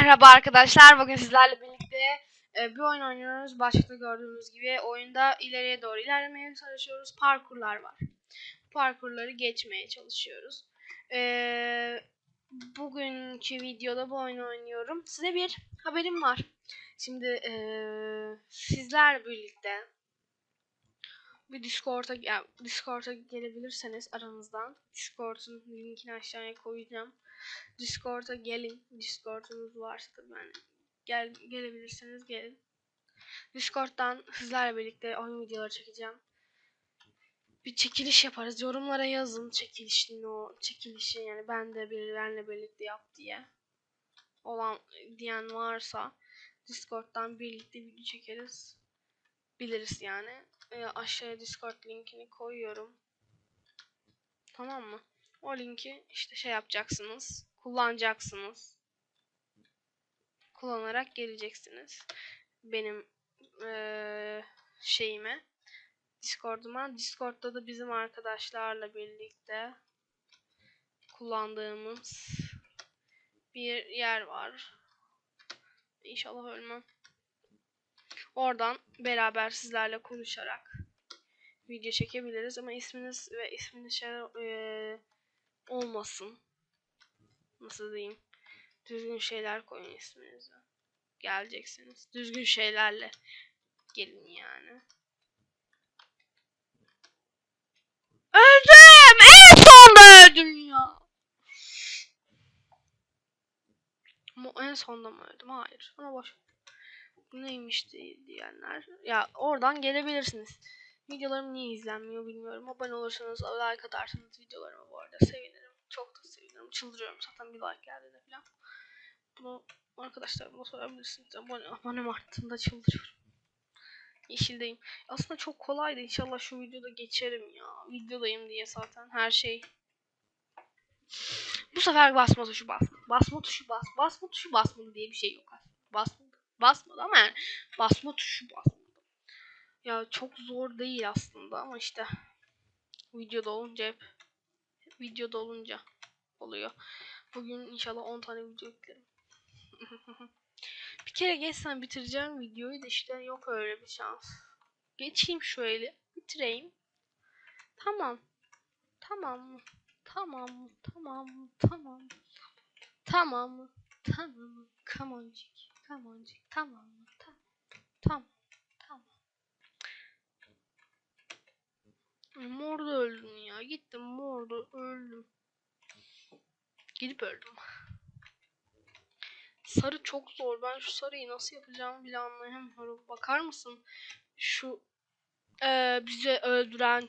Merhaba arkadaşlar. Bugün sizlerle birlikte e, bir oyun oynuyoruz. Başta gördüğünüz gibi oyunda ileriye doğru ilerlemeye çalışıyoruz. Parkurlar var. Parkurları geçmeye çalışıyoruz. E, bugünkü videoda bu oyunu oynuyorum. Size bir haberim var. Şimdi e, sizler birlikte bir Discord'a ya, Discord'a gelebilirseniz aranızdan Discord'un linkini aşağıya koyacağım. Discord'a gelin. Discord'unuz varsa tabii yani gel gelebilirseniz gelin. Discord'dan sizlerle birlikte oyun videoları çekeceğim. Bir çekiliş yaparız. Yorumlara yazın çekilişin o çekilişi yani ben de birilerine birlikte yap diye. Olan diyen varsa Discord'dan birlikte video çekeriz. Biliriz yani. Ee, aşağıya Discord linkini koyuyorum. Tamam mı? O linki işte şey yapacaksınız. Kullanacaksınız. Kullanarak geleceksiniz. Benim eee şeyime. Discord'uma. Discord'da da bizim arkadaşlarla birlikte kullandığımız bir yer var. İnşallah ölmem. Oradan beraber sizlerle konuşarak video çekebiliriz ama isminiz ve isminiz şey eee, olmasın. Nasıl diyeyim? Düzgün şeyler koyun isminize. Geleceksiniz. Düzgün şeylerle gelin yani. Öldüm! En sonda öldüm ya. En sonda mı öldüm? Hayır. Ama boş. Neymiş diye- diyenler. Ya oradan gelebilirsiniz. Videolarım niye izlenmiyor bilmiyorum. Abone olursanız, like atarsanız videolarıma bu arada sevinirim. Çok da sevinirim. Çıldırıyorum zaten bir like geldiğinde falan. Bunu arkadaşlarıma sorabilirsiniz. Abone, abonem arttığında çıldırıyorum. Yeşildeyim. Aslında çok kolaydı. İnşallah şu videoda geçerim ya. Videodayım diye zaten her şey. Bu sefer basma tuşu basma. Basma tuşu bas. Basma tuşu basmadı diye bir şey yok aslında. Basmadı. Basmadı ama yani basma tuşu basmadı. Ya çok zor değil aslında ama işte videoda olunca hep videoda olunca oluyor. Bugün inşallah 10 tane video yüklerim. bir kere geçsem bitireceğim videoyu da işte yok öyle bir şans. Geçeyim şöyle bitireyim. Tamam. Tamam? Tamam? Tamam? Tamam? Tamam? Tamam. Tamam mı? Tamam. Tamam. Tamam. Morda öldüm ya. Gittim morda öldüm. Gidip öldüm. Sarı çok zor. Ben şu sarıyı nasıl yapacağımı bile anlayamıyorum. Bakar mısın? Şu eee, bizi öldüren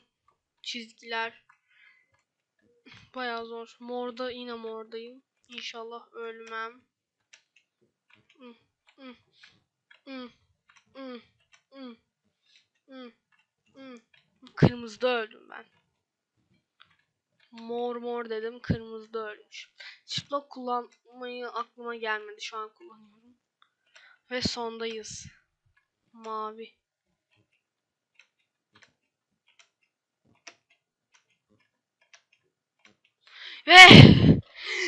çizgiler. Bayağı zor. Morda yine mordayım. İnşallah ölmem. Hı, hı, Kırmızıda öldüm ben. Mor mor dedim kırmızıda ölmüş. Çıplak kullanmayı aklıma gelmedi şu an kullanıyorum. Ve sondayız. Mavi. Ve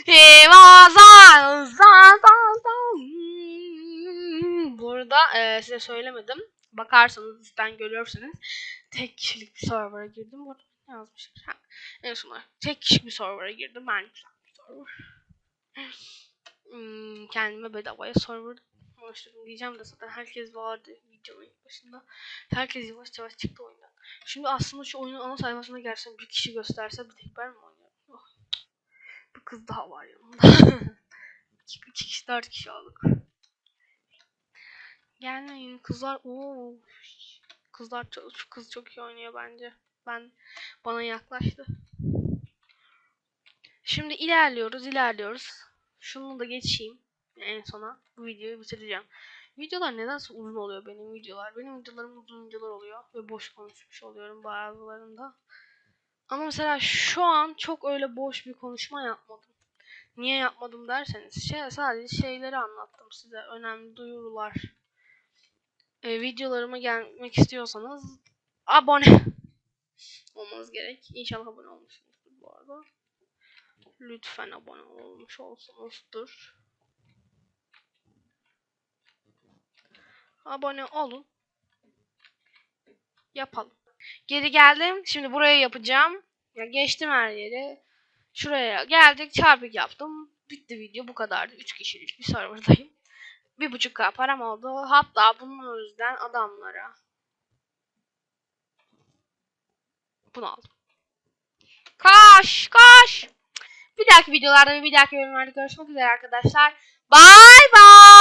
Hivazan zan zan zan. Burada e, size söylemedim. Bakarsanız listen görürsünüz. Tek kişilik bir server'a girdim. Burada ne yazmışlar? Ha, en sona tek kişilik bir server'a girdim. Ben güzel bir server. Hmm, kendime bedavaya server oluşturdum diyeceğim de zaten herkes vardı videonun başında. Herkes yavaş yavaş çıktı oyundan. Şimdi aslında şu oyunun ana sayfasına gelsem bir kişi gösterse bir tek ben mi oynuyorum? Oh. Bir kız daha var yanımda. iki, iki kişi dört kişi olduk. Gelmeyin kızlar. Oo. Kızlar çok, şu kız çok iyi oynuyor bence. Ben bana yaklaştı. Şimdi ilerliyoruz, ilerliyoruz. Şunu da geçeyim en sona. Bu videoyu bitireceğim. Videolar nedense uzun oluyor benim videolar. Benim videolarım uzun videolar oluyor ve boş konuşmuş oluyorum bazılarında. Ama mesela şu an çok öyle boş bir konuşma yapmadım. Niye yapmadım derseniz şey, sadece şeyleri anlattım size. Önemli duyurular. E, videolarıma gelmek istiyorsanız abone olmanız gerek. İnşallah abone olmuşsunuzdur bu arada. Lütfen abone olmuş olsunuzdur. abone olun. Yapalım. Geri geldim. Şimdi buraya yapacağım. Ya geçtim her yeri. Şuraya geldik. Çarpık yaptım. Bitti video. Bu kadardı. 3 kişilik bir serverdayım. Bir buçuk k param oldu. Hatta bunun yüzden adamlara bunu aldım. Kaş kaş. Bir dahaki videolarda ve bir dahaki bölümlerde görüşmek üzere arkadaşlar. Bye bye.